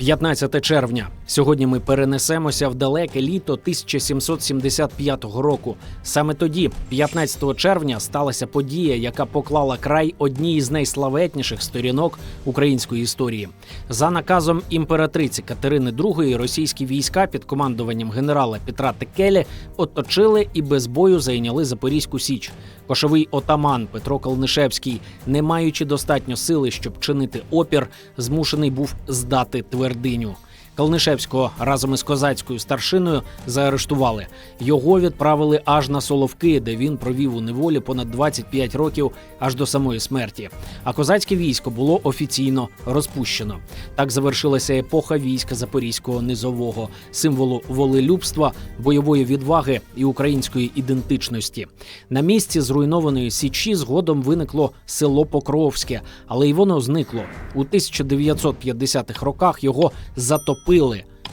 15 червня. Сьогодні ми перенесемося в далеке літо 1775 року. Саме тоді, 15 червня, сталася подія, яка поклала край одній із найславетніших сторінок української історії. За наказом імператриці Катерини II російські війська під командуванням генерала Петра Текелі оточили і без бою зайняли Запорізьку Січ. Кошовий отаман Петро Калнишевський, не маючи достатньо сили, щоб чинити опір, змушений був здати твердиню. Калнишевського разом із козацькою старшиною заарештували. Його відправили аж на Соловки, де він провів у неволі понад 25 років аж до самої смерті. А козацьке військо було офіційно розпущено. Так завершилася епоха війська Запорізького низового, символу волелюбства, бойової відваги і української ідентичності. На місці зруйнованої січі згодом виникло село Покровське, але й воно зникло. У 1950-х роках його затопили.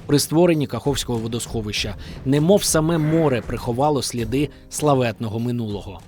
При створенні Каховського водосховища, немов саме море приховало сліди славетного минулого.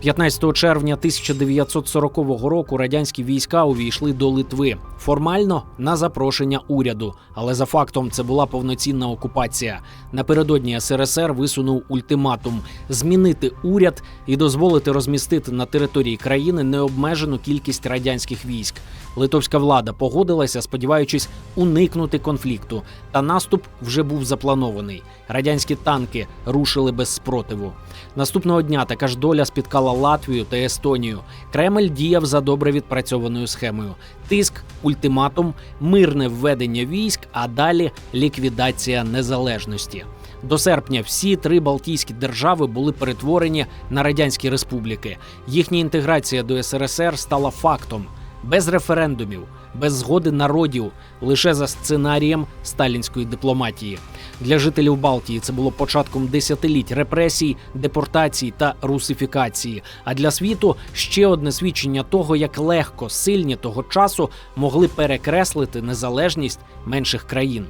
15 червня 1940 року радянські війська увійшли до Литви формально на запрошення уряду, але за фактом це була повноцінна окупація. Напередодні СРСР висунув ультиматум змінити уряд і дозволити розмістити на території країни необмежену кількість радянських військ. Литовська влада погодилася, сподіваючись уникнути конфлікту. Та наступ вже був запланований. Радянські танки рушили без спротиву. Наступного дня така ж доля спіткала Латвію та Естонію. Кремль діяв за добре відпрацьованою схемою: тиск, ультиматум, мирне введення військ, а далі ліквідація незалежності. До серпня всі три Балтійські держави були перетворені на радянські республіки. Їхня інтеграція до СРСР стала фактом без референдумів, без згоди народів, лише за сценарієм сталінської дипломатії. Для жителів Балтії це було початком десятиліть репресій, депортацій та русифікації. А для світу ще одне свідчення того, як легко сильні того часу могли перекреслити незалежність менших країн.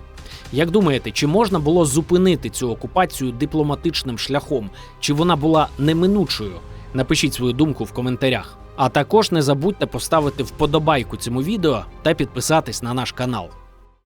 Як думаєте, чи можна було зупинити цю окупацію дипломатичним шляхом? Чи вона була неминучою? Напишіть свою думку в коментарях. А також не забудьте поставити вподобайку цьому відео та підписатись на наш канал.